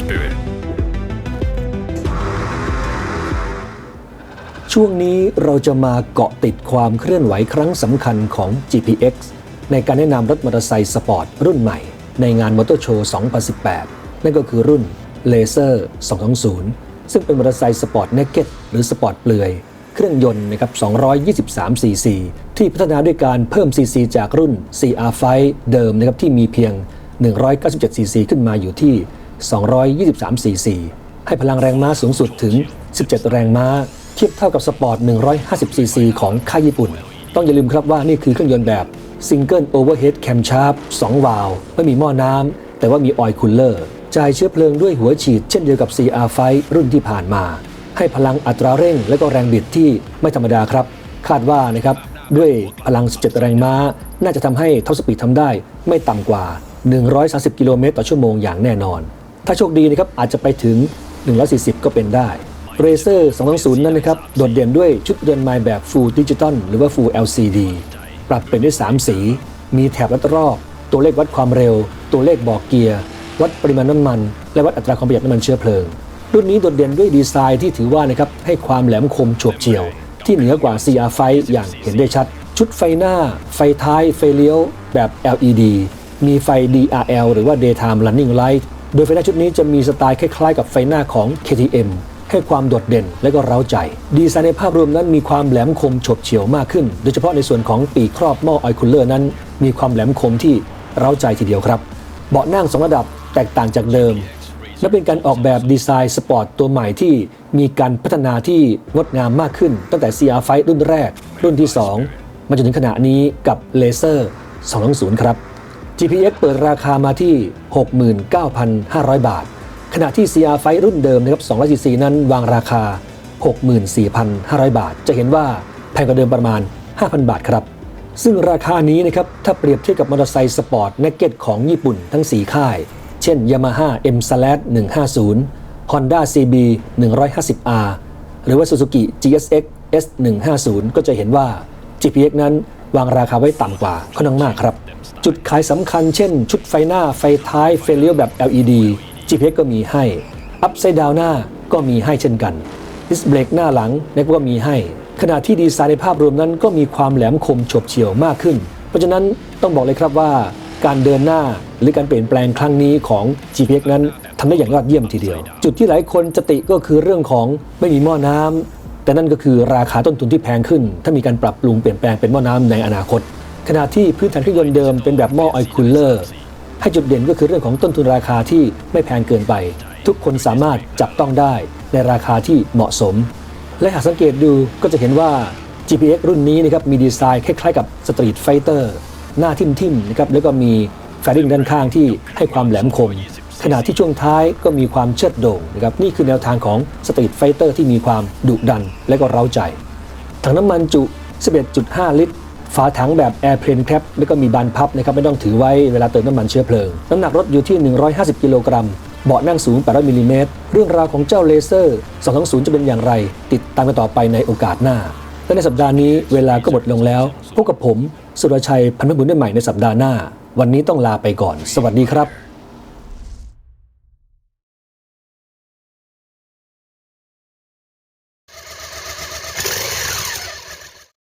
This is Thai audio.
spirit. ช่วงนี้เราจะมาเกาะติดความเคลื่อนไหวครั้งสำคัญของ GPX ในการแนะนำรถมอเตอร์ไซค์สปอร์ตรุ่นใหม่ ในงานมอเตอร์โชว์ 2018 นั่นก็คือรุ่น Laser 220 ซึ่งเป็นมอเตอร์ไซค์สปอร์ตเนกเก็ตหรือสปอร์ตเปลือย เครื่องยนต์นะครับ 223 cc ที่พัฒนาด้วยการเพิ่ม cc จากรุ่น CR5 เดิมนะครับที่มีเพียง 197 cc ขึ้นมาอยู่ที่ 223 cc ให้พลังแรงม้าสูงสุดถึง 17 แรงม้า เทียบเท่ากับสปอร์ต 150 cc ของค่ายญี่ปุ่น ต้องอย่าลืมครับว่านี่คือเครื่องยนต์แบบ Single Overhead Camshaft 2วาล์วไม่มีหม้อน้ำ แต่ว่ามีออยล์คูลเลอร์จ่ายเชื้อเพลิงด้วยหัวฉีดเช่นเดียวกับ CR5 รุ่นที่ผ่านมา ให้พลังอัตราเร่ง และก็แรงบิดที่ไม่ธรรมดาครับ คาดว่านะครับด้วยพลัง 17 แรงม้า น่าจะทำให้ท็อปสปีดทำได้ไม่ต่ำกว่า 130 กิโลเมตรต่อชั่วโมงอย่างแน่นอน ถ้าโชคดีนะครับอาจจะไปถึง 140 ก็เป็นได้ Racer 220 นั้นนะครับ โดดเด่นด้วยชุดเรือนไม้แบบ Full Digital หรือว่า Full LCD ปรับเป็นด้วย 3 สี มีแถบรัดรอบ ตัวเลขวัดความเร็ว ตัวเลขบอกเกียร์ วัดปริมาณน้ำมัน และวัดอัตราความประหยัดน้ำมันเชื้อเพลิง รุ่นนี้โดดเด่นด้วยดีไซน์ที่ถือว่านะครับให้ความแหลมคมโฉบเฉียว ที่เหนือกว่า CR5 อย่างเห็นได้ชัด ชุดไฟหน้า ไฟท้าย ไฟเลี้ยว แบบ LED มีไฟ DRL หรือว่า Daytime Running Light โดยไฟหน้าชุดนี้จะมีสไตล์คล้ายๆ กับไฟหน้าของ KTM ให้ความโดดเด่นและก็เร้าใจ ดีไซน์ในภาพรวมนั้นมีความแหลมคมฉบเฉี่ยวมากขึ้น โดยเฉพาะในส่วนของปีกครอบหม้อออยคูลเลอร์นั้น มีความแหลมคมที่เร้าใจทีเดียวครับ เบาะนั่งสองระดับแตกต่างจากเดิม และเป็นการออกแบบดีไซน์สปอร์ตตัวใหม่ที่มีการพัฒนาที่งดงามมากขึ้น ตั้งแต่ CR5 รุ่นแรก รุ่นที่ 2 มาจนถึงขณะนี้กับ Laser 220 ครับ GPX เปิดราคามาที่ 69,500 บาท ขณะที่ CR5 รุ่นเดิมนะครับ2 4 4นั้นวางราคา 64,500 บาท จะเห็นว่าแพงกว่าเดิมประมาณ 5,000 บาทครับ ซึ่งราคานี้นะครับถ้าเปรียบเทียบกับมอเตอร์ไซค์สปอร์ตเนกเก็ตของญี่ปุ่นทั้ง 4 ค่าย เช่น Yamaha M Slash 150 Honda CB 150R หรือว่า Suzuki GSX S 150 ก็จะเห็นว่า GPX นั้นวางราคาไว้ต่ำกว่าค่อนข้างมากครับ จุดขายสำคัญเช่น ชุดไฟหน้าไฟท้ายไฟเลี้ยวแบบ LED GPX ก็มีให้ อัพไซด์ดาวหน้าก็มีให้เช่นกันดิสเบรกหน้าหลังเน็กก็มีให้ ขณะที่ดีไซน์ในภาพรวมนั้นก็มีความแหลมคมฉบเฉี่ยวมากขึ้น เพราะฉะนั้นต้องบอกเลยครับว่า การเดินหน้าหรือการเปลี่ยนแปลงครั้งนี้ของ GPX นั้นทำได้อย่างยอดเยี่ยมทีเดียว จุดที่หลายคนจะติก็คือเรื่องของไม่มีหม้อน้ำแต่นั่นก็คือราคาต้นทุนที่แพงขึ้น ถ้ามีการปรับปรุงเปลี่ยนแปลงเป็นหม้อน้ำในอนาคต ขณะที่พื้นฐานเครื่องยนต์เดิมเป็นแบบหม้อออยล์คูลเลอร์ให้จุดเด่นก็คือเรื่องของต้นทุนราคาที่ไม่แพงเกินไป ทุกคนสามารถจับต้องได้ในราคาที่เหมาะสม และหากสังเกตดูก็จะเห็นว่า GPX รุ่นนี้นะครับมีดีไซน์คล้ายๆกับ Street Fighter หน้าทิ่มๆนะครับแล้วก็มีแฟริงด้านข้างที่ให้ความแหลมคม ขณะที่ช่วงท้ายก็มีความเชิดโด่งนะครับนี่คือแนวทางของ Street Fighter ที่มีความดุดันและก็เร้าใจถังน้ำมันจุ 11.5 ลิตร ฝาถังแบบ Airplane Cap แล้วก็มีบานพับนะครับไม่ต้องถือไว้เวลาเติมน้ำมันเชื้อเพลิง น้ำหนักรถอยู่ที่ 150 กิโลกรัมเบาะนั่งสูง 800มิลลิเมตรเรื่องราวของเจ้าเลเซอร์ 220 จะเป็นอย่างไร ติดตามกันต่อไปในโอกาสหน้า และในสัปดาห์นี้เวลาก็หมดลงแล้ว พบกับผม สุรชัยพันธบุญได้ใหม่ในสัปดาห์หน้า วันนี้ต้องลาไปก่อน สวัสดีครับ